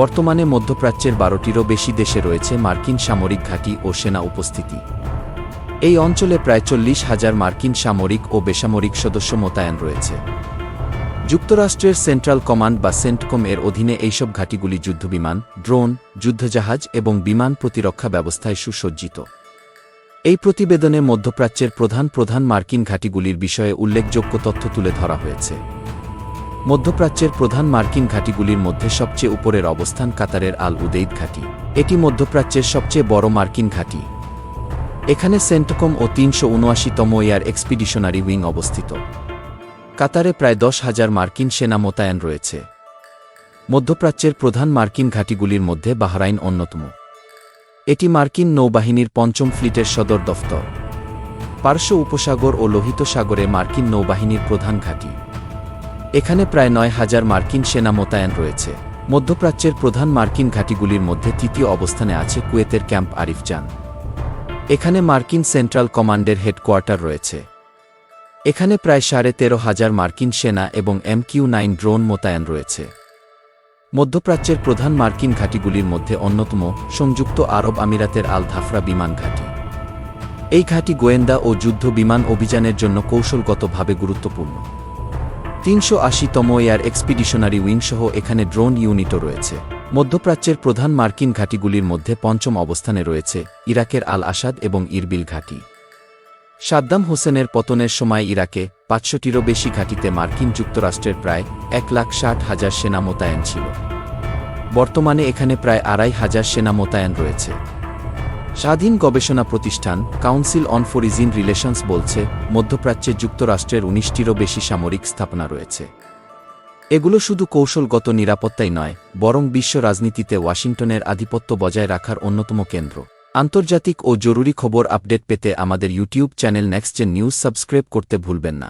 বর্তমানে মধ্যপ্রাচ্যের বারোটিরও বেশি দেশে রয়েছে মার্কিন সামরিক ঘাঁটি ও সেনা উপস্থিতি। এই অঞ্চলে প্রায় চল্লিশ হাজার মার্কিন সামরিক ও বেসামরিক সদস্য মোতায়েন রয়েছে। যুক্তরাষ্ট্রের সেন্ট্রাল কমান্ড বা সেন্টকম এর অধীনে এইসব ঘাঁটিগুলি যুদ্ধবিমান, ড্রোন, যুদ্ধজাহাজ এবং বিমান প্রতিরক্ষা ব্যবস্থায় সুসজ্জিত। এই প্রতিবেদনে মধ্যপ্রাচ্যের প্রধান প্রধান মার্কিন ঘাঁটিগুলির বিষয়ে উল্লেখযোগ্য তথ্য তুলে ধরা হয়েছে। মধ্যপ্রাচ্যের প্রধান মার্কিন ঘাঁটিগুলির মধ্যে সবচেয়ে উপরের অবস্থান কাতারের আল উদেইদ ঘাঁটি। এটি মধ্যপ্রাচ্যের সবচেয়ে বড় মার্কিন ঘাঁটি। এখানে সেন্টকম ও তিনশো উনআশিতম এয়ার এক্সপিডিশনারি উইং অবস্থিত। কাতারে প্রায় দশ হাজার মার্কিন সেনা মোতায়েন রয়েছে। মধ্যপ্রাচ্যের প্রধান মার্কিন ঘাঁটিগুলির মধ্যে বাহরাইন অন্যতম। এটি মার্কিন নৌবাহিনীর পঞ্চম ফ্লিটের সদর দফতর। পার্শ্ব উপসাগর ও লোহিত সাগরে মার্কিন নৌবাহিনীর প্রধান ঘাঁটি। এখানে প্রায় নয় হাজার মার্কিন সেনা মোতায়েন রয়েছে। মধ্যপ্রাচ্যের প্রধান মার্কিন ঘাঁটিগুলির মধ্যে তৃতীয় অবস্থানে আছে কুয়েতের ক্যাম্প আরিফজান। এখানে মার্কিন সেন্ট্রাল কমান্ডের হেডকোয়ার্টার রয়েছে। এখানে প্রায় সাড়ে তেরো হাজার মার্কিন সেনা এবং এমকিউ নাইন ড্রোন মোতায়েন রয়েছে। মধ্যপ্রাচ্যের প্রধান মার্কিন ঘাঁটিগুলির মধ্যে অন্যতম সংযুক্ত আরব আমিরাতের আল ধাফরা বিমান ঘাঁটি। এই ঘাঁটি গোয়েন্দা ও যুদ্ধ বিমান অভিযানের জন্য কৌশলগতভাবে গুরুত্বপূর্ণ। তিনশো আশিতম এয়ার এক্সপিডিশনারি উইং সহ এখানে ড্রোন ইউনিটও রয়েছে। মধ্যপ্রাচ্যের প্রধান মার্কিন ঘাঁটিগুলির মধ্যে পঞ্চম অবস্থানে রয়েছে ইরাকের আল আসাদ এবং ইরবিল ঘাঁটি। সাদ্দাম হোসেনের পতনের সময় ইরাকে পাঁচশোটিরও বেশি ঘাঁটিতে মার্কিন যুক্তরাষ্ট্রের প্রায় এক লাখ ষাট হাজার সেনা মোতায়েন ছিল। বর্তমানে এখানে প্রায় আড়াই হাজার সেনা মোতায়েন রয়েছে। স্বাধীন গবেষণা প্রতিষ্ঠান কাউন্সিল অন ফরিজিন রিলেশনস বলছে, মধ্যপ্রাচ্যে যুক্তরাষ্ট্রের উনিশটিরও বেশি সামরিক স্থাপনা রয়েছে। এগুলো শুধু কৌশলগত নিরাপত্তাই নয়, বরং বিশ্ব রাজনীতিতে ওয়াশিংটনের আধিপত্য বজায় রাখার অন্যতম কেন্দ্র। আন্তর্জাতিক ও জরুরি খবর আপডেট পেতে আমাদের YouTube channel Next Gen News subscribe করতে ভুলবেন না।